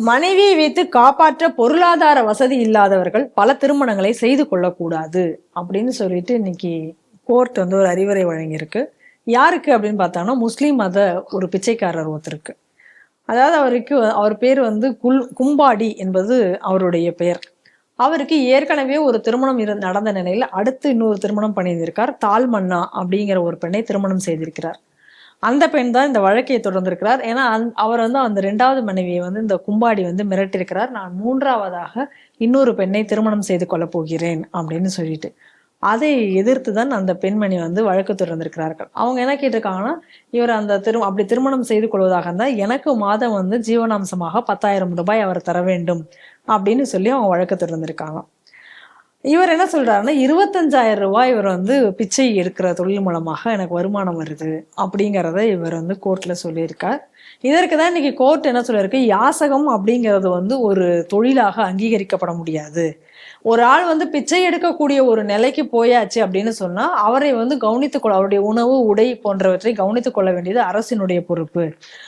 மனைவியை வைத்து காப்பாற்ற பொருளாதார வசதி இல்லாதவர்கள் பல திருமணங்களை செய்து கொள்ளக்கூடாது அப்படின்னு சொல்லிட்டு இன்னைக்கு கோர்ட் வந்து ஒரு அறிவுரை வழங்கியிருக்கு. யாருக்கு அப்படின்னு பார்த்தோம்னா முஸ்லீம் மத ஒரு பிச்சைக்காரர் ஒருத்தருக்கு. அதாவது அவருக்கு அவர் பேர் வந்து குல் கும்பாடி என்பது அவருடைய பெயர். அவருக்கு ஏற்கனவே ஒரு திருமணம் இரு நடந்த நிலையில் அடுத்து இன்னொரு திருமணம் பண்ணியிருந்திருக்கார் தால்மன்னா அப்படிங்கிற ஒரு பெண்ணை திருமணம் செய்திருக்கிறார். அந்த பெண் தான் இந்த வழக்கையை தொடர்ந்திருக்கிறார். ஏன்னா அந்- அவர் வந்து அந்த ரெண்டாவது மனைவியை வந்து இந்த கும்பாடி வந்து மிரட்டியிருக்கிறார். நான் மூன்றாவதாக இன்னொரு பெண்ணை திருமணம் செய்து கொள்ளப் போகிறேன் அப்படின்னு சொல்லிட்டு. அதை எதிர்த்து தான் அந்த பெண்மணி வந்து வழக்கு தொடர்ந்திருக்கிறார்கள். அவங்க என்ன கேட்டிருக்காங்கன்னா இவர் அந்த திரு அப்படி திருமணம் செய்து கொள்வதாக இருந்தால் எனக்கு மாதம் வந்து ஜீவனாம்சமாக பத்தாயிரம் ரூபாய் அவர் தர வேண்டும் அப்படின்னு சொல்லி அவங்க வழக்கு தொடர்ந்திருக்காங்க. இவர் என்ன சொல்றாருன்னா இருபத்தஞ்சாயிரம் ரூபாய் இவர் வந்து பிச்சை எடுக்கிற தொழில் மூலமாக எனக்கு வருமானம் வருது அப்படிங்கிறத இவர் வந்து கோர்ட்ல சொல்லியிருக்கார். இதற்கு தான் இன்னைக்கு கோர்ட் என்ன சொல்லியிருக்கு? யாசகம் அப்படிங்கிறது வந்து ஒரு தொழிலாக அங்கீகரிக்கப்பட முடியாது. ஒரு ஆள் வந்து பிச்சை எடுக்கக்கூடிய ஒரு நிலைக்கு போயாச்சு அப்படின்னு சொன்னா அவரை வந்து கவனித்துக்கொள்ள அவருடைய உணவு உடை போன்றவற்றை கவனித்துக் கொள்ள வேண்டியது அரசினுடைய பொறுப்பு.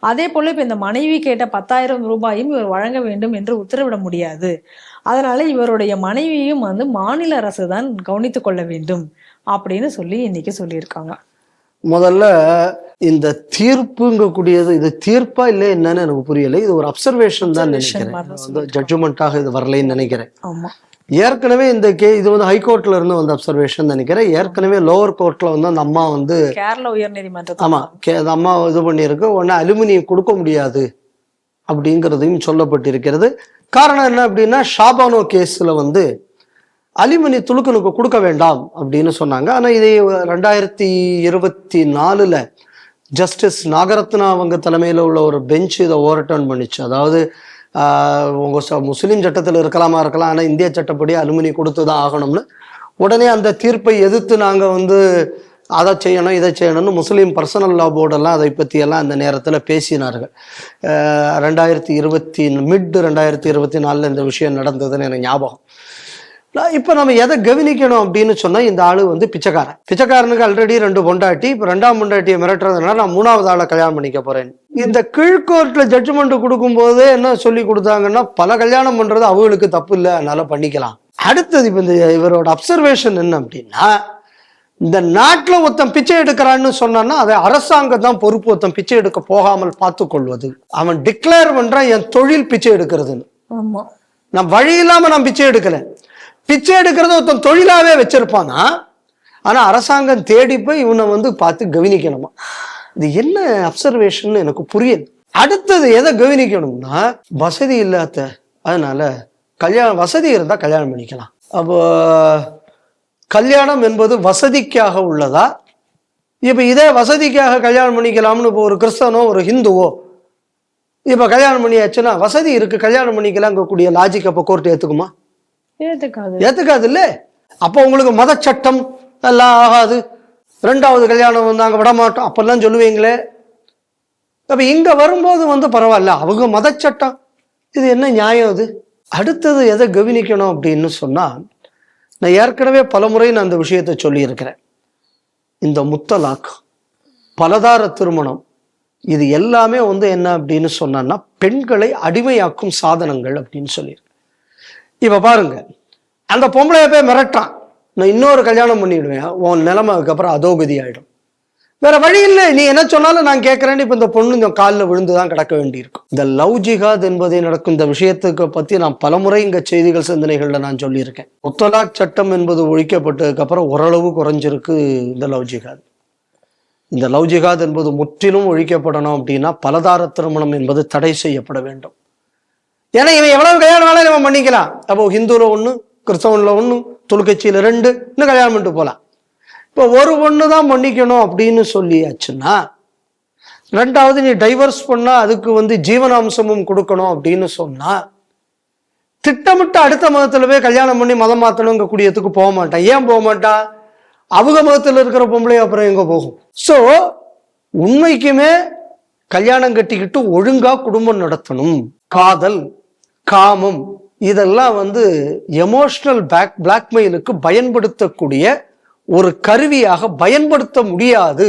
அதே போல இப்ப இந்த மனைவி கேட்ட பத்தாயிரம் ரூபாயும் இவர் வழங்க வேண்டும் என்று உத்தரவிட முடியாது. அதனால இவருடைய மனைவியும் வந்து மாநில அரசு தான் கவனித்துக் கொள்ள வேண்டும் அப்படின்னு சொல்லி இன்னைக்கு சொல்லியிருக்காங்க. முதல்ல இந்த தீர்ப்புங்கக்கூடியது இது தீர்ப்பா இல்லை என்னன்னு எனக்கு புரியல. இது ஒரு அப்சர்வேஷன் தான் நினைக்கிறேன். ஜட்ஜ்மெண்ட்டாக இது வரலைன்னு நினைக்கிறேன். ஆமா. ஏற்கனவே இந்த கே இது வந்து ஹைகோர்ட்ல இருந்து வந்த அப்சர்வேஷன் நினைக்கிறேன். ஏற்கனவே லோவர் கோர்ட்ல வந்து அந்த அம்மா வந்து கேரள ஆமா கே- அந்த அம்மா இது பண்ணியிருக்கு. உடனே அலுமினியம் கொடுக்க முடியாது அப்படிங்கிறதையும் சொல்லப்பட்டிருக்கிறது. காரணம் என்ன அப்படின்னா ஷாபானோ கேஸ்ல வந்து அலுமினி துலுக்கனுக்கு கொடுக்க வேண்டாம் அப்படின்னு சொன்னாங்க. ஆனா இதை ரெண்டாயிரத்தி இருபத்தி நாலுல ஜஸ்டிஸ் நாகரத்னா அவங்க தலைமையில் உள்ள ஒரு பெஞ்ச் இதை ஓவர்டர்ன் பண்ணிச்சு. அதாவது உங்கள் உங்க ச- சட்டத்தில் இருக்கலாமா இருக்கலாம் ஆனால் இந்திய சட்டப்படி அலுமினி கொடுத்து தான் ஆகணும்னு. உடனே அந்த தீர்ப்பை எதிர்த்து நாங்கள் வந்து அதை செய்யணும் இதை செய்யணும்னு முஸ்லீம் பர்சனல் லா போர்டெல்லாம் அதை பற்றியெல்லாம் அந்த நேரத்தில் பேசினார்கள். ரெண்டாயிரத்தி இருபத்தி மிட் ரெண்டாயிரத்தி இருபத்தி நாலில் இந்த விஷயம் நடந்ததுன்னு எனக்கு ஞாபகம். இப்போ நம்ம எதை கவனிக்கணும் அப்படின்னு சொன்னால் இந்த ஆளு வந்து பிச்சைக்காரன். பிச்சைக்காரனுக்கு ஆல்ரெடி ரெண்டு பொண்டாட்டி இப்போ ரெண்டாம் பொண்டாட்டியை மிரட்டுறதுனால நான் மூணாவது ஆளை கல்யாணம் பண்ணிக்க போறேன். இந்த கீழ்கோர்ட்டில் ஜட்ஜ்மெண்ட் கொடுக்கும்போது என்ன சொல்லி கொடுத்தாங்கன்னா பல கல்யாணம் பண்ணுறது அவங்களுக்கு தப்பு இல்லை அதனால பண்ணிக்கலாம். அடுத்தது இப்போ இந்த இவரோட அப்சர்வேஷன் என்ன அப்படின்னா இந்த நாட்டில் ஒருத்தன் பிச்சை எடுக்கிறான்னு சொன்னான்னா அதை அரசாங்கம் தான் பொறுப்பு ஒருத்தன் பிச்சை எடுக்க போகாமல் பார்த்து கொள்வது அவன் டிக்ளேர் பண்றான் என் தொழில் பிச்சை எடுக்கிறதுன்னு. நான் வழி இல்லாம நான் பிச்சை எடுக்கல. பிச்சை எடுக்கிறத ஒருத்தன் தொழிலாகவே வச்சிருப்பானா? ஆனால் அரசாங்கம் தேடி போய் இவனை வந்து பார்த்து கவனிக்கணுமா? இது என்ன அப்சர்வேஷன் எனக்கு புரியல. அடுத்தது எதை கவனிக்கணும்னா வசதி இல்லாத அதனால கல்யாணம் வசதி இருந்தால் கல்யாணம் பண்ணிக்கலாம். அப்போ கல்யாணம் என்பது வசதிக்காக உள்ளதா? இப்போ இதே வசதிக்காக கல்யாணம் பண்ணிக்கலாம்னு இப்போ ஒரு கிறிஸ்தவனோ ஒரு ஹிந்துவோ இப்போ கல்யாணம் பண்ணியாச்சுன்னா வசதி இருக்குது கல்யாணம் பண்ணிக்கலாங்கக்கூடிய லாஜிக் அப்போ கோர்ட் ஏற்றுக்குமா ஏத்துக்காது. ஏத்துக்காது இல்ல அப்போ உங்களுக்கு மத சட்டம் எல்லாம் ஆகாது. ரெண்டாவது கல்யாணம் நாங்கள் விட மாட்டோம் அப்பெல்லாம் சொல்லுவீங்களே. அப்ப இங்க வரும்போது வந்து பரவாயில்ல. அவங்க மதச்சட்டம். இது என்ன நியாயம் அது? அடுத்தது எதை கவனிக்கணும் அப்படின்னு சொன்னா நான் ஏற்கனவே பலமுறை நான் அந்த விஷயத்தை சொல்லியிருக்கிறேன். இந்த முத்தலாக் பலதார திருமணம் இது எல்லாமே வந்து என்ன அப்படின்னு சொன்னான்னா பெண்களை அடிமையாக்கும் சாதனங்கள் அப்படின்னு சொல்லியிருக்கேன் இப்போ பாருங்க. அந்த பொம்பளைய போய் மிரட்டான் நான் இன்னொரு கல்யாணம் பண்ணிவிடுவேன் உன் நிலைமை அதுக்கப்புறம் அதோகதி ஆகிடும் வேற வழி இல்லை. நீ என்ன சொன்னாலும் நான் கேட்குறேன்னு இப்போ இந்த பொண்ணு இந்த காலில் விழுந்து தான் கிடக்க வேண்டியிருக்கும். இந்த லவ் ஜிகாத் என்பதை நடக்கும். இந்த விஷயத்துக்கு பற்றி நான் பலமுறை இங்கே செய்திகள் சிந்தனைகளில் நான் சொல்லியிருக்கேன். முத்தலாக் சட்டம் என்பது ஒழிக்கப்பட்டதுக்கப்புறம் ஓரளவு குறைஞ்சிருக்கு இந்த லவ் ஜிகாத் இந்த லவ் ஜிகாத் என்பது முற்றிலும் ஒழிக்கப்படணும் அப்படின்னா பலதார திருமணம் என்பது தடை செய்யப்பட வேண்டும். ஏன்னா இவன் எவ்வளவு கல்யாணம் வேணாலும் இவன் பண்ணிக்கலாம். அப்போ ஹிந்துல ஒன்று கிறிஸ்தவன்ல ஒன்று தொழுக்கட்சியில ரெண்டு இன்னும் கல்யாணம் பண்ணிட்டு போலாம். இப்போ ஒரு ஒன்று தான் பண்ணிக்கணும் அப்படின்னு சொல்லியாச்சுன்னா ரெண்டாவது நீ டைவர்ஸ் பண்ணா அதுக்கு வந்து ஜீவனாம்சமும் கொடுக்கணும் அப்படின்னு சொன்னா திட்டமிட்டு அடுத்த மதத்துல போய் கல்யாணம் பண்ணி மதம் மாத்தணுங்க கூடியதுக்கு போக மாட்டான். ஏன் போக மாட்டான்? அவங்க மதத்துல இருக்கிற பொம்பளை அப்புறம் எங்க போகும்? சோ உண்மைக்குமே கல்யாணம் கட்டிக்கிட்டு ஒழுங்கா குடும்பம் நடத்தணும். காதல். காமம். இதெல்லாம் வந்து எமோஷனல் பேக் பிளாக்மெயிலுக்கு பயன்படுத்தக்கூடிய ஒரு கருவியாக பயன்படுத்த முடியாது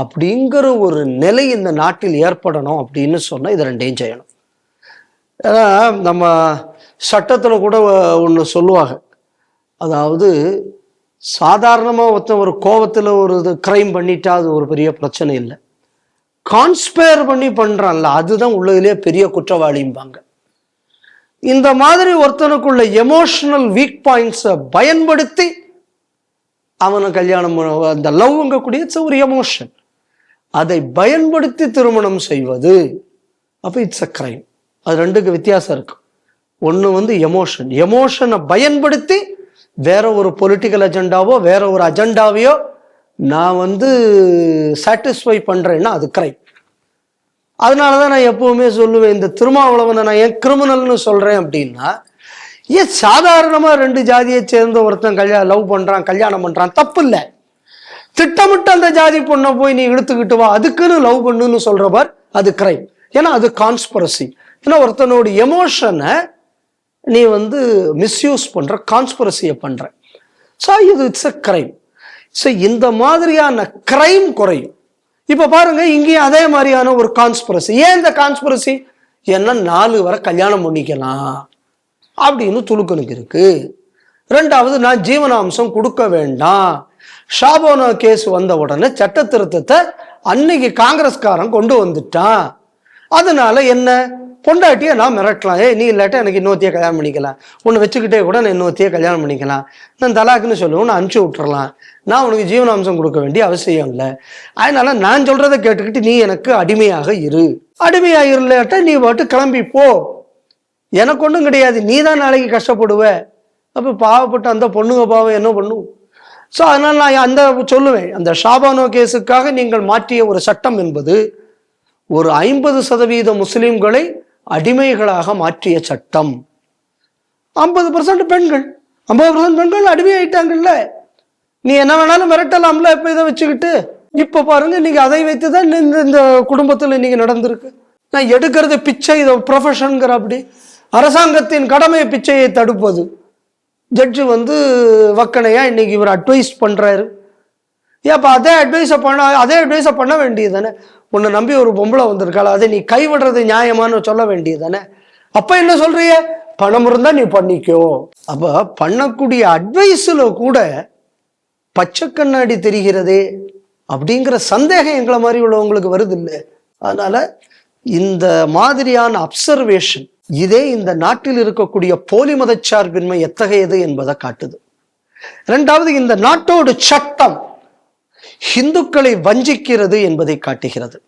அப்படிங்கிற ஒரு நிலை இந்த நாட்டில் ஏற்படணும் அப்படின்னு சொன்னால் இது ரெண்டையும் செய்யணும். ஏன்னா நம்ம சட்டத்தில் கூட ஒன்று சொல்லுவாங்க. அதாவது சாதாரணமாக ஒருத்தன் ஒரு கோவத்தில் ஒரு இது க்ரைம் பண்ணிட்டா அது ஒரு பெரிய பிரச்சனை இல்லை. கான்ஸ்பயர் பண்ணி பண்ணுறான்ல அதுதான் உள்ளதுலேயே பெரிய குற்றவாளிம்பாங்க. இந்த மாதிரி ஒருத்தனுக்குள்ள எமோஷனல் வீக் பாயிண்ட்ஸை பயன்படுத்தி அவனை கல்யாணம் அந்த லவ்ங்கக்கூடிய ஒரு எமோஷன் அதை பயன்படுத்தி திருமணம் செய்வது அப்போ இட்ஸ் அ கிரைம் அது ரெண்டுக்கு வித்தியாசம் இருக்கு. ஒன்று வந்து எமோஷன் எமோஷனை பயன்படுத்தி வேற ஒரு பொலிட்டிக்கல் அஜெண்டாவோ வேற ஒரு அஜெண்டாவையோ நான் வந்து சாட்டிஸ்ஃபை பண்ணுறேன்னா அது கிரைம் அதனால தான் நான் எப்பவுமே சொல்லுவேன் இந்த திருமாவளவனை நான் ஏன் கிரிமினல்னு சொல்கிறேன் அப்படின்னா ஏன் சாதாரணமாக ரெண்டு ஜாதியை சேர்ந்த ஒருத்தன் கல்யாணம் லவ் பண்ணுறான் கல்யாணம் பண்ணுறான் தப்பு இல்லை திட்டமிட்டு அந்த ஜாதி பொண்ணை போய் நீ இழுத்துக்கிட்டு வா அதுக்குன்னு லவ் பண்ணுன்னு சொல்கிறவர் அது கிரைம் ஏன்னா அது கான்ஸ்பரசி ஏன்னா ஒருத்தனோட எமோஷனை நீ வந்து மிஸ்யூஸ் பண்ணுற கான்ஸ்பரசியை பண்ணுற ஸோ இது இட்ஸ் அ கிரைம் ஸோ இந்த மாதிரியான கிரைம் குறையும். இப்போ பாருங்க இங்கேயும் அதே மாதிரியான ஒரு கான்ஸ்பிரசி ஏன் இந்த கான்ஸ்பிரசி ஏன்னா நாலு வரை கல்யாணம் பண்ணிக்கலாம் அப்படின்னு துலுக்கனுக்கு இருக்கு. ரெண்டாவது நான் ஜீவனாம்சம் கொடுக்க வேண்டாம். ஷாபோனா கேஸ் வந்த உடனே சட்ட திருத்தத்தை அன்னைக்கு காங்கிரஸ்காரன் கொண்டு வந்துட்டான். அதனால என்ன? பொண்டாட்டியை நான் மிரட்டலாம். ஏய் நீ இல்லாட்ட எனக்கு இன்னொருத்தியை கல்யாணம் பண்ணிக்கலாம். உன்னை வச்சுக்கிட்டே கூட நான் இன்னொருத்தையே கல்யாணம் பண்ணிக்கலாம். நான் தலாக்குன்னு சொல்லுவேன் நான் அனுப்பிச்சி விட்டுறலாம். நான் உனக்கு ஜீவனாம்சம் கொடுக்க வேண்டிய அவசியம் இல்லை. அதனால நான் சொல்றதை கேட்டுக்கிட்டு நீ எனக்கு அடிமையாக இரு. அடிமையாக இல்லாட்ட நீ பாட்டு கிளம்பி போ. எனக்கு ஒன்றும் கிடையாது. நீ தான் நாளைக்கு கஷ்டப்படுவ. அப்போ பாவப்பட்ட அந்த பொண்ணுங்க பாவம் என்ன பண்ணும்? ஸோ அதனால் நான் அந்த சொல்லுவேன். அந்த ஷாபானோ கேஸுக்காக நீங்கள் மாற்றிய ஒரு சட்டம் என்பது ஒரு ஐம்பது சதவீத முஸ்லீம்களை அடிமைகளாக மாற்றிய சட்டம். ஐம்பது பர்சன்ட் பெண்கள். ஐம்பது பர்சன்ட் பெண்கள் அடிமை ஆயிட்டாங்கல்ல. நீ என்ன வேணாலும் மிரட்டலாம்ல இப்போ இதை வச்சுக்கிட்டு. இப்போ பாருங்க நீங்க அதை வைத்து தான் இந்த இந்த குடும்பத்தில் இன்னைக்கு நடந்திருக்கு. நான் எடுக்கிறது பிச்சை இதை ப்ரொஃபஷனுங்கிற அப்படி. அரசாங்கத்தின் கடமை பிச்சையை தடுப்பது. ஜட்ஜு வந்து வக்கனையா இன்னைக்கு இவர் அட்வைஸ் பண்றாரு. ஏப்பா அதே அட்வைஸை பண்ண அதே அட்வைஸை பண்ண வேண்டியது தானே உன்னை நம்பி ஒரு பொம்பளை வந்திருக்காள்? அதை நீ கைவிடுறது நியாயமான்னு சொல்ல வேண்டியது தானே அப்போ என்ன சொல்றிய? பணம் இருந்தால் நீ பண்ணிக்கோ. அப்போ பண்ணக்கூடிய அட்வைஸில் கூட பச்சை கண்ணாடி தெரிகிறதே அப்படிங்கிற சந்தேகம் எங்களை மாதிரி உள்ளவங்களுக்கு வருது இல்லை அதனால் இந்த மாதிரியான அப்சர்வேஷன் இதே இந்த நாட்டில் இருக்கக்கூடிய போலி மதச்சார்பின்மை எத்தகையது என்பதை காட்டுது. ரெண்டாவது இந்த நாட்டோட சட்டம் ஹிந்துக்களை வஞ்சிக்கிறது என்பதை காட்டுகிறது.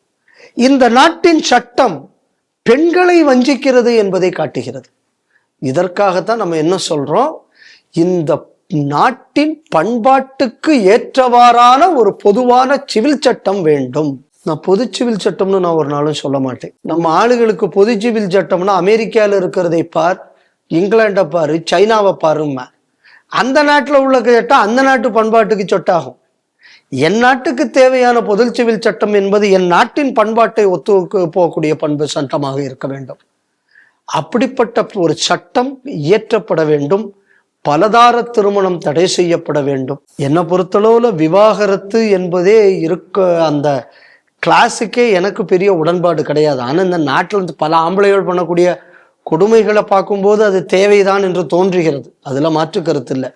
இந்த நாட்டின் சட்டம் பெண்களை வஞ்சிக்கிறது என்பதை காட்டுகிறது. இதற்காகத்தான் நம்ம என்ன சொல்றோம்? இந்த நாட்டின் பண்பாட்டுக்கு ஏற்றவாறான ஒரு பொதுவான சிவில் சட்டம் வேண்டும். நான் பொது சிவில் சட்டம்னு நான் ஒரு நாளும் சொல்ல மாட்டேன். நம்ம ஆளுகளுக்கு பொது சிவில் சட்டம்னா அமெரிக்காவில் இருக்கிறதை பார் இங்கிலாண்டை பாரு சைனாவை பாருமா அந்த நாட்டில் உள்ள சட்டம் அந்த நாட்டு பண்பாட்டுக்கு சொட்டாகும். என் நாட்டுக்கு தேவையான பொது சிவில் சட்டம் என்பது என் நாட்டின் பண்பாட்டை ஒத்து போகக்கூடிய பண்பு சட்டமாக இருக்க வேண்டும். அப்படிப்பட்ட ஒரு சட்டம் இயற்றப்பட வேண்டும். பலதார திருமணம் தடை செய்யப்பட வேண்டும். என்னை பொறுத்தளவுல விவாகரத்து என்பதே இருக்க அந்த கிளாஸுக்கே எனக்கு பெரிய உடன்பாடு கிடையாது. ஆனால் இந்த நாட்டில் இருந்து பல ஆம்பளைகள் பண்ணக்கூடிய கொடுமைகளை பார்க்கும்போது அது தேவைதான் என்று தோன்றுகிறது. அதில் மாற்று கருத்து இல்லை.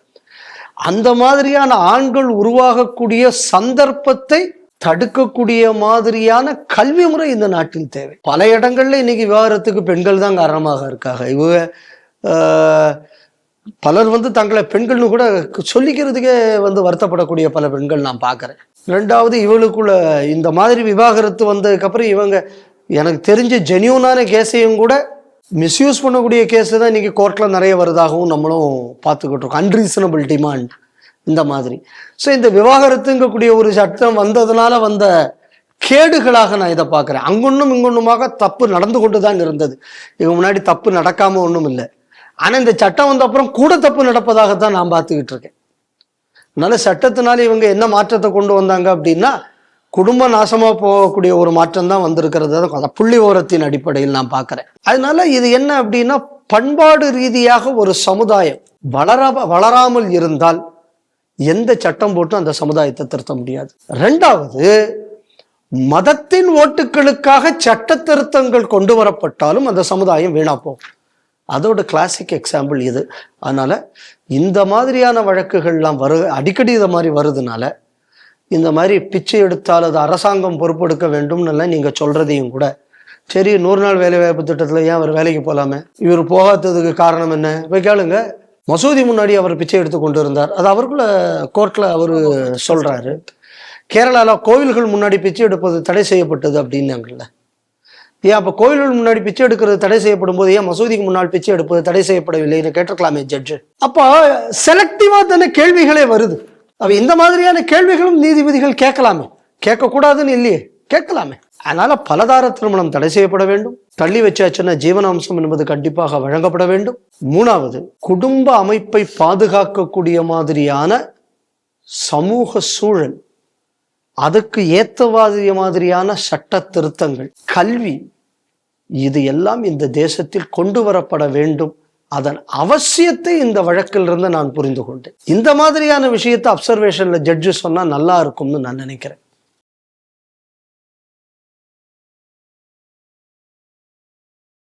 அந்த மாதிரியான ஆண்கள் உருவாகக்கூடிய சந்தர்ப்பத்தை தடுக்கக்கூடிய மாதிரியான கல்வி முறை இந்த நாட்டில் தேவை. பல இடங்கள்ல இன்னைக்கு விவாகரத்துக்கு பெண்கள் தான் காரணமாக இருக்காங்க. இவங்க பலர் வந்து தங்களை பெண்கள்னு கூட சொல்லிக்கிறதுக்கே வந்து வருத்தப்படக்கூடிய பல பெண்கள் நான் பார்க்குறேன். ரெண்டாவது இவளுக்குள்ள இந்த மாதிரி விவாகரத்து வந்ததுக்கப்புறம் இவங்க எனக்கு தெரிஞ்ச ஜெனியூனான கேஸையும் கூட மிஸ்யூஸ் பண்ணக்கூடிய கேஸில் தான் இன்றைக்கி கோர்ட்டில் நிறைய வருதாகவும் நம்மளும் பார்த்துக்கிட்டு இருக்கோம். அன்ரீசனபிள் டிமாண்ட் இந்த மாதிரி. ஸோ இந்த விவாகரத்துங்கக்கூடிய ஒரு சட்டம் வந்ததுனால வந்த கேடுகளாக நான் இதை பார்க்குறேன். அங்கொன்னும் இங்கொன்னுமாக தப்பு நடந்து கொண்டு தான் இருந்தது. இவங்க முன்னாடி தப்பு நடக்காமல் ஒன்றும் இல்லை. ஆனால் இந்த சட்டம் வந்த அப்புறம் கூட தப்பு நடப்பதாகத்தான் நான் பார்த்துக்கிட்டு இருக்கேன். அதனால சட்டத்தினால இவங்க என்ன மாற்றத்தை கொண்டு வந்தாங்க அப்படின்னா குடும்ப நாசமாக போகக்கூடிய ஒரு மாற்றம் தான் வந்திருக்கிறது. அந்த புள்ளி ஓரத்தின் அடிப்படையில் நான் பார்க்குறேன். அதனால இது என்ன அப்படின்னா பண்பாடு ரீதியாக ஒரு சமுதாயம் வளரா வளராமல் இருந்தால் எந்த சட்டம் போட்டும் அந்த சமுதாயத்தை திருத்த முடியாது. ரெண்டாவது மதத்தின் ஓட்டுகளுக்காக சட்ட திருத்தங்கள் கொண்டு வரப்பட்டாலும் அந்த சமுதாயம் வீணா போகும். அதோட கிளாசிக் எக்ஸாம்பிள் இது. அதனால இந்த மாதிரியான வழக்குகள்லாம் வரு அடிக்கடி இதை மாதிரி வருதுனால இந்த மாதிரி பிச்சை எடுத்தால் அது அரசாங்கம் பொறுப்பெடுக்க வேண்டும்னு நீங்கள் சொல்றதையும் கூட. சரி நூறு நாள் வேலை வாய்ப்பு திட்டத்தில் ஏன் அவர் வேலைக்கு போகலாமே இவர் போகாததுக்கு காரணம் என்ன? இப்போ கேளுங்க. மசூதி முன்னாடி அவர் பிச்சை எடுத்து கொண்டு இருந்தார் அது அவருக்குள்ள கோர்ட்டில் அவர் சொல்கிறாரு கேரளாவில் கோவில்கள் முன்னாடி பிச்சை எடுப்பது தடை செய்யப்பட்டது அப்படின்னாங்கல்ல. ஏன் அப்போ கோவில்கள் முன்னாடி பிச்சை எடுக்கிறது தடை செய்யப்படும் போது ஏன் மசூதிக்கு முன்னால் பிச்சை எடுப்பது தடை செய்யப்படவில்லைன்னு கேட்டிருக்கலாமே ஜட்ஜு அப்போ செலக்டிவாக தானே கேள்விகளே வருது. அப்ப இந்த மாதிரியான கேள்விகளும் நீதிபதிகள் கேட்கலாமே. கேட்கக்கூடாதுன்னு இல்லையே. கேட்கலாமே. அதனால பலதார திருமணம் தடை செய்யப்பட வேண்டும். தள்ளி வச்சாச்சுன்னா ஜீவனாம்சம் என்பது கண்டிப்பாக வழங்கப்பட வேண்டும். மூணாவது குடும்ப அமைப்பை பாதுகாக்கக்கூடிய மாதிரியான சமூக சூழல். அதுக்கு ஏத்தவாதிய மாதிரியான சட்ட திருத்தங்கள். கல்வி இது எல்லாம் இந்த தேசத்தில் கொண்டு வரப்பட வேண்டும். அதன் அவசியத்தை இந்த வழக்கிலிருந்து நான் புரிந்து கொண்டேன் இந்த மாதிரியான விஷயத்தை அப்சர்வேஷனில் ஜட்ஜு சொன்னால் நல்லா இருக்கும்னு நான் நினைக்கிறேன்.